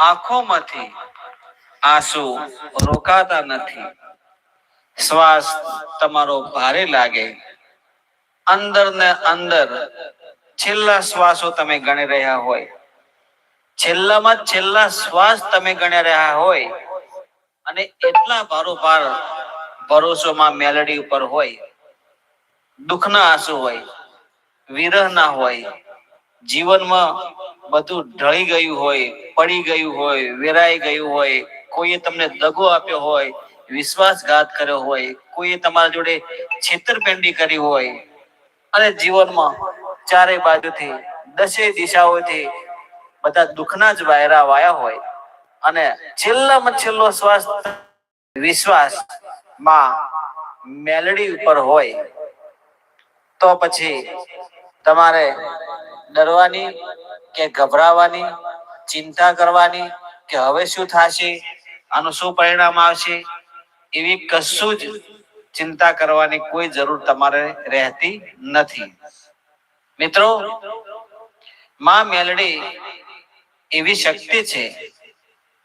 આંખોમાંથી આંસુ રોકાતા નથી. શ્વાસ તમારો ભારે લાગે. અંદર ને અંદર છેલ્લા શ્વાસો તમે ગણી રહ્યા હોય. છેલ્લામાં છેલ્લા શ્વાસ તમે ગણી રહ્યા હોય. અને એટલા ભારોભાર ભરોસોમાં મેલડી ઉપર હોય. દુઃખના આંસુ હોય. વિરહના હોય. જીવનમાં બધું ઢળી ગયું હોય, પડી ગયું હોય, વેરાઈ ગયું હોય, કોઈએ તમને દગો આપ્યો હોય, વિશ્વાસઘાત કર્યો હોય, કોઈએ તમારા જોડે છેતરપિંડી કરી હોય, અને જીવનમાં ચારે બાજુથી, દસે દિશાઓથી બધા દુઃખના જ વાયરા વાયા હોય. અને છેલ્લામાં છેલ્લો શ્વાસ વિશ્વાસમાં મેલડી ઉપર હોય, તો પછી તમારે ડરવાની કે ગભરાવાની, ચિંતા કરવાની કે હવે શું થશે, આનું શું પરિણામ આવશે, એવી કશું જ ચિંતા કરવાની કોઈ જરૂર તમારે રહેતી નથી. મિત્રો, માં મેલડી એવી શક્તિ છે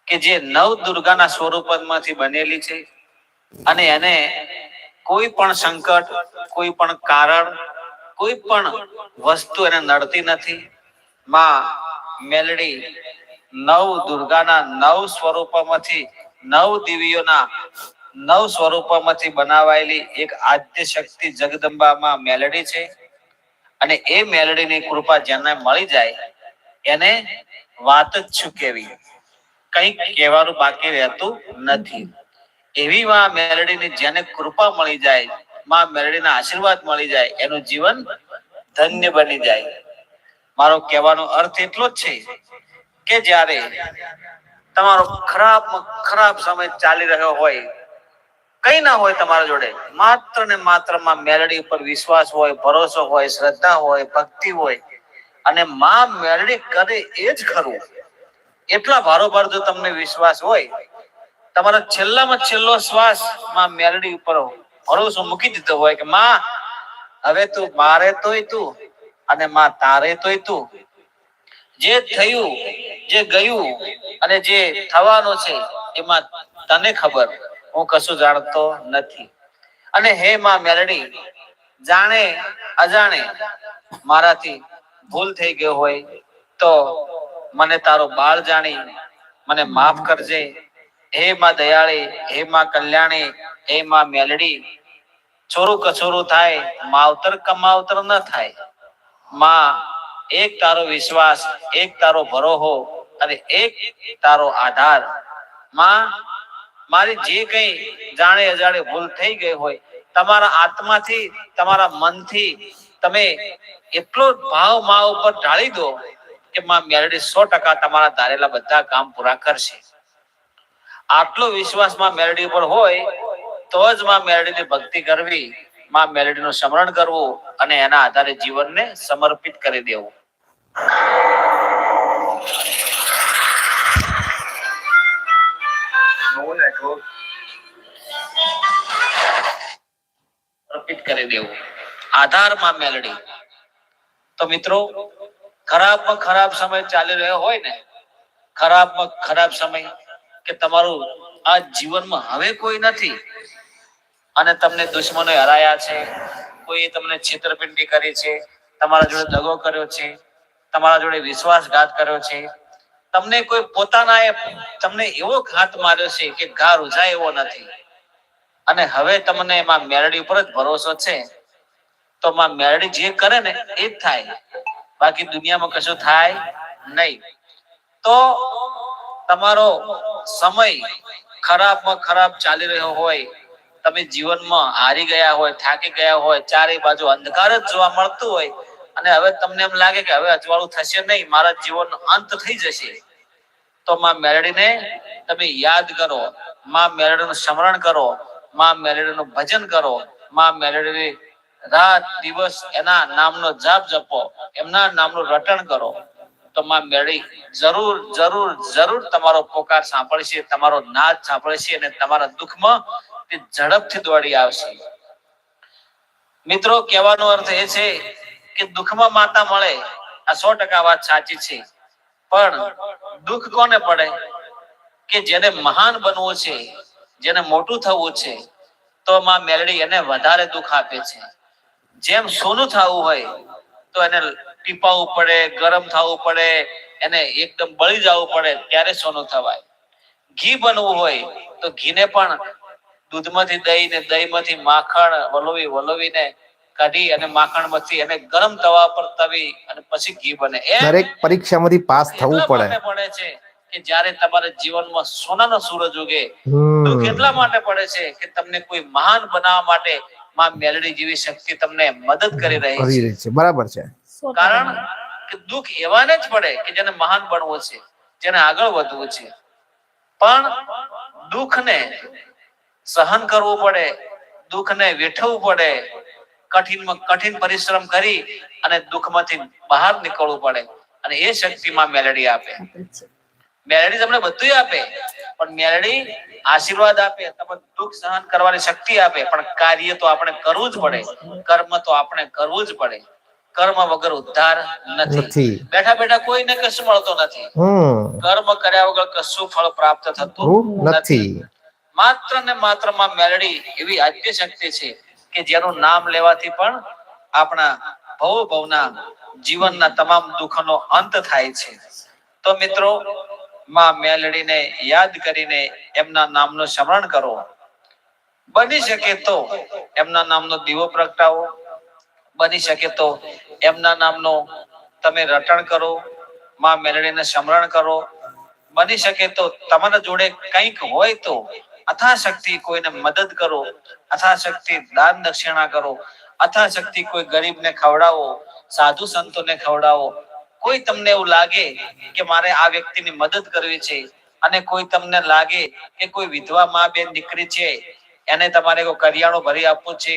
કે જે નવ દુર્ગાના સ્વરૂપમાંથી બનેલી છે અને એને કોઈ પણ સંકટ, કોઈ પણ કારણ કોઈ પણ વસ્તુ એને નડતી નથી. માં મેલડી નવ દુર્ગાના નવ સ્વરૂપોમાંથી નવ દેવીઓના નવ સ્વરૂપોમાંથી બનાવાયેલી એક આદ્ય શક્તિ જગદંબામાં મેલડી છે. અને એ મેલડીની કૃપા જેને મળી જાય, એને વાત જ શું કેવી? કંઈક કહેવાનું બાકી રહેતું નથી. એવી માં મેલડીની જેને કૃપા મળી જાય માં મેરડીના આશીર્વાદ મળી જાય, એનું જીવન ધન્ય બની જાય. મારો કહેવાનો અર્થ એટલો જ છે કે જ્યારે તમારો ખરાબ ખરાબ સમય ચાલી રહ્યો હોય, કઈ ના હોય તમારા જોડે, માત્ર ને માત્રમાં મેલડી ઉપર વિશ્વાસ હોય, ભરોસો હોય, શ્રદ્ધા હોય, ભક્તિ હોય, અને માં મેલડી કરે એ જ ખરું. એટલા ભારોભાર જો તમને વિશ્વાસ હોય, તમારો છેલ્લામાં છેલ્લો શ્વાસમાં મેલડી ઉપર ભરોસો મૂકી દીધો હોય કે માં, હવે તું મારે તોય તું અને માં તારે તોય તું. જે થયું, જે ગયું અને જે થવાનું છે, એમાં તને ખબર, હું કશું જાણતો નથી. અને હે માં મેલડી, જાણે, અજાણે મારાથી ભૂલ થઈ ગયો હોય, તો મને તારો બાળ જાણી, મને માફ કરજે. હે માં દયાળી, હે માં કલ્યાણી હે માં મેલડી છોરું કચોરું થાય, માવતર કમાવતર ન થાય. માં, એક તારો વિશ્વાસ, એક તારો ભરોહો અને એક તારો આધાર. માં, મારી જે કઈ જાણે અજાણે ભૂલ થઈ ગઈ હોય, તમારા આત્માથી, તમારા મનથી, તમે એટલો ભાવ મા ઉપર ઢાળી દો કે માં મેલડી સો ટકા તમારા ધારેલા બધા કામ પૂરા કરશે. આટલો વિશ્વાસમાં મેલડી ઉપર હોય તો જ માં મેલડીની ભક્તિ કરવી માં મેલડીનું સ્મરણ કરવું અને એના આધારે જીવનને સમર્પિત કરી દેવું. સમર્પિત કરી દેવું. આધારમાં મેલડી તો મિત્રો ખરાબમાં ખરાબ સમય ચાલી રહ્યો હોય ને ખરાબમાં ખરાબ સમય કે તમારું આ જીવનમાં હવે કોઈ નથી અને તમને દુશ્મનો હરાયા છે. કોઈ તમને છેતરપિંડી કરી છે. તમારા જોડે દગો કર્યો છે. તમારા જોડે વિશ્વાસઘાત કર્યો છે. તમને કોઈ પોતાના તમને એવો ઘાત માર્યો છે કે ઘા રૂઝાય એવો નથી. અને હવે તમને એમાં મેરડી ઉપર જ ભરોસો છે. તો માં મેરડી જે કરે ને એ જ થાય. બાકી દુનિયામાં કશું થાય નહીં. તો તમારો સમય ખરાબમાં ખરાબ ચાલી રહ્યો હોય. તમે જીવનમાં હારી ગયા હોય, થાકી ગયા હોય ચારે બાજુ અંધકાર જ જોવા મળતું હોય, અને હવે તમને એમ લાગે કે હવે અજવાળું થશે નહીં, મારા જીવનનો અંત થઈ જશે. તો માં મેરડીને તમે યાદ કરો, માં મેરડીનું સ્મરણ કરો, માં મેરડીનું ભજન કરો, માં મેરડીની રાત દિવસ એના નામનો જાપ જપો, એમના નામનું રટણ કરો. તો માં મેળી જરૂર જરૂર જરૂર તમારો પોકાર સાંભળશે, તમારો નાદ સાંભળશે અને તમારા દુઃખમાં તે ઝડપથી દોડી આવશે. મિત્રો, કહેવાનો અર્થ એ છે કે દુઃખમાં માતા મળે, આ સો ટકા વાત સાચી છે. પણ દુઃખ કોને પડે? કે જેને મહાન બનવું છે, જેને મોટું થવું છે, તો માં મેલડી એને વધારે દુઃખ આપે છે. જેમ સોનું થવું હોય, તો એને ટીપાવવું પડે, ગરમ થવું પડે, એને એકદમ બળી જવું પડે, ત્યારે સોનું થવાય. ઘી બનવું હોય, તો ઘીને પણ દૂધમાંથી દહીં ને દહીંમાંથી માખણ વલોવી વલોવીને કાઢી અને માખણમાંથી એને ગરમ તવા પર તવી અને પછી ઘી બને. દરેક પરીક્ષામાંથી પાસ થવું પડે. પડે છે કે જ્યારે તમારા જીવનમાં સોનાનો સૂરજ ઉગે તો કેટલા માટે પડે છે કે તમને કોઈ મહાન બનાવવા માટે માં મેલડી જેવી શક્તિ તમને મદદ કરી રહી છે રહી છે. બરાબર છે. કારણ કે દુઃખ એવાને જ પડે કે જેને મહાન બનવું છે જેને આગળ વધવું છે. પણ દુઃખને સહન કરવું પડે દુઃખને વેઠવું પડે. કઠિનમાં કઠિન પરિશ્રમ કરી અને દુઃખમાંથી બહાર નીકળવું પડે અને એ શક્તિમાં મેલડી આપે. મેલડી તમને બધું આપે પણ મેલડી આશીર્વાદ આપે તમને દુઃખ સહન કરવાની શક્તિ આપે પણ કાર્ય તો આપણે કરવું જ પડે કર્મ તો આપણે કરવું જ પડે. કર્મ વગર ઉદ્ધાર નથી. બેઠા બેઠા કોઈને કશું મળતો નથી. કર્મ કર્યા વગર કશું ફળ પ્રાપ્ત થતું નથી. માત્ર ને માત્રમાં મેલડી એવી આદ્ય શક્તિ છે કે જેનું નામ લેવાથી પણ આપણા ભવ ભવના જીવનના તમામ દુઃખનો અંત થાય છે. તો મિત્રો, માં મેલડીને યાદ કરીને એમના નામનું સ્મરણ કરો. બની શકે તો એમના નામનો દીવો પ્રગટાવો. બની શકે તો એમના નામનો તમે રટણ કરો. માં મેલડીને સ્મરણ કરો. બની શકે તો તમારા જોડે કંઈક હોય તો અથાશક્તિ કોઈને મદદ કરો, અથાશક્તિ દાન દક્ષિણા કરો, અથાશક્તિ કોઈ ગરીબને ખવડાવો, સાધુ સંતોને ખવડાવો. કોઈ તમને એવું લાગે કે મારે આ વ્યક્તિની મદદ કરવી છે અને કોઈ તમને લાગે કે કોઈ વિધવા માં બેન દીકરી છે, એને તમારે કોઈ કરિયાણું ભરી આપવું છે,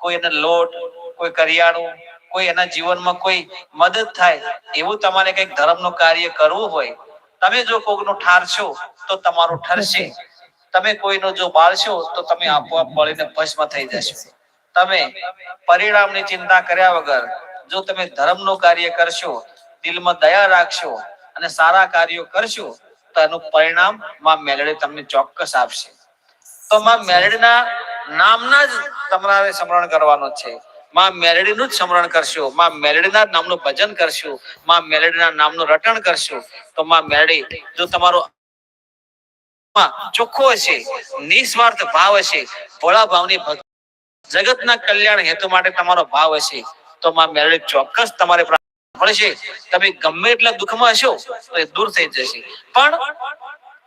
કોઈ એને લોટ, કોઈ કરિયાણું, કોઈ એના જીવનમાં કોઈ મદદ થાય, એવું તમારે કંઈક ધર્મનું કાર્ય કરવું હોય, તમે જો કોઈનું ઠારશો તો તમારું ઠરશે. તમે કોઈનો જો બાળશો તો તમે આપોઆપ બળીને ભસ્મ થઈ જશો. તમે પરિણામની ચિંતા કર્યા વગર જો તમે ધર્મનું કાર્ય કરશો, દિલમાં દયા રાખશો અને સારા કાર્યો કરશો, તો એનું પરિણામમાં મેલડી તમને ચોક્કસ આપશે. તો માં મેલડીના નામના જ તમારે સ્મરણ કરવાનું છે. માં મેલડીનું જ સ્મરણ કરશો. માં મેલડીના નામનું ભજન કરશો. માં મેલડીના નામનું રટણ કરશો. તો માં મેલડી, જો તમારો ચોખ્ખો હશે, નિસ્વાર્થ ભાવ હશે ભોળા ભાવની ભક્તિ જગતના કલ્યાણ હેતુ માટે તમારો ભાવ હશે, તો માં મેલડી ચોક્કસ તમારે મળશે તમે ગમે એટલા દુઃખમાં હશો, તો એ દૂર થઈ જશે. પણ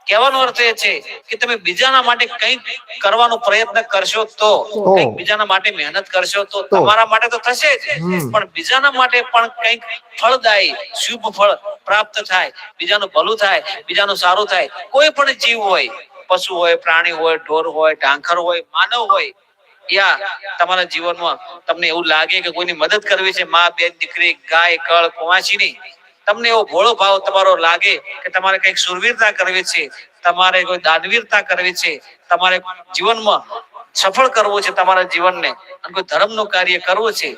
કહેવાનો અર્થ એ છે કે તમે બીજાના માટે કંઈક કરવાનો પ્રયત્ન કરશો તો કંઈક બીજાના માટે મહેનત કરશો તો. તમારા માટે તો થશે જ. પણ બીજાના માટે પણ કંઈક ફળદાયી શુભ ફળ પ્રાપ્ત થાય બીજાનું ભલું થાય બીજાનું સારું થાય. કોઈ પણ જીવ હોય પશુ હોય પ્રાણી હોય ઢોર હોય ઢાંખર હોય માનવ હોય યા તમારા જીવનમાં તમને એવું લાગે કે કોઈની મદદ કરવી છે? માં બેન દીકરી ગાય કળ કુવાસીની તમને એવો ભોળો ભાવ તમારો લાગે કે તમારે કંઈક સુરવીરતા કરવી છે તમારે કોઈ દાનવીરતા કરવી છે તમારે જીવનમાં સફળ કરવું છે તમારા જીવનને અને કોઈ ધર્મનું કાર્ય કરવું છે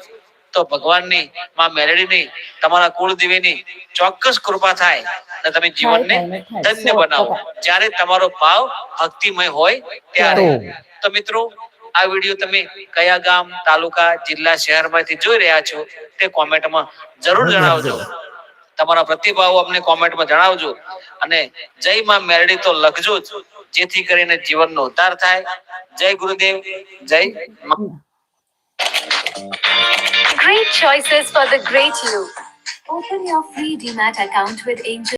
તો ભગવાનની માં મેલડીની તમારા કુળદેવીની ચોક્કસ કૃપા થાય અને તમે જીવનને ધન્ય બનાવો. જ્યારે તમારો ભાવ ભક્તિમય હોય ત્યારે. તો. મિત્રો આ વીડિયો તમે કયા ગામ તાલુકા જિલ્લા શહેરમાંથી જોઈ રહ્યા છો તે કોમેન્ટમાં જરૂર જણાવજો. તમારા પ્રતિભાવો અમને કોમેન્ટમાં જણાવજો અને જય માં મેરડી તો લખજો જ જેથી કરીને જીવનનો ઉદ્ધાર થાય જય ગુરુદેવ જય Great choices for the great you. Open your free DMAT account with Angel.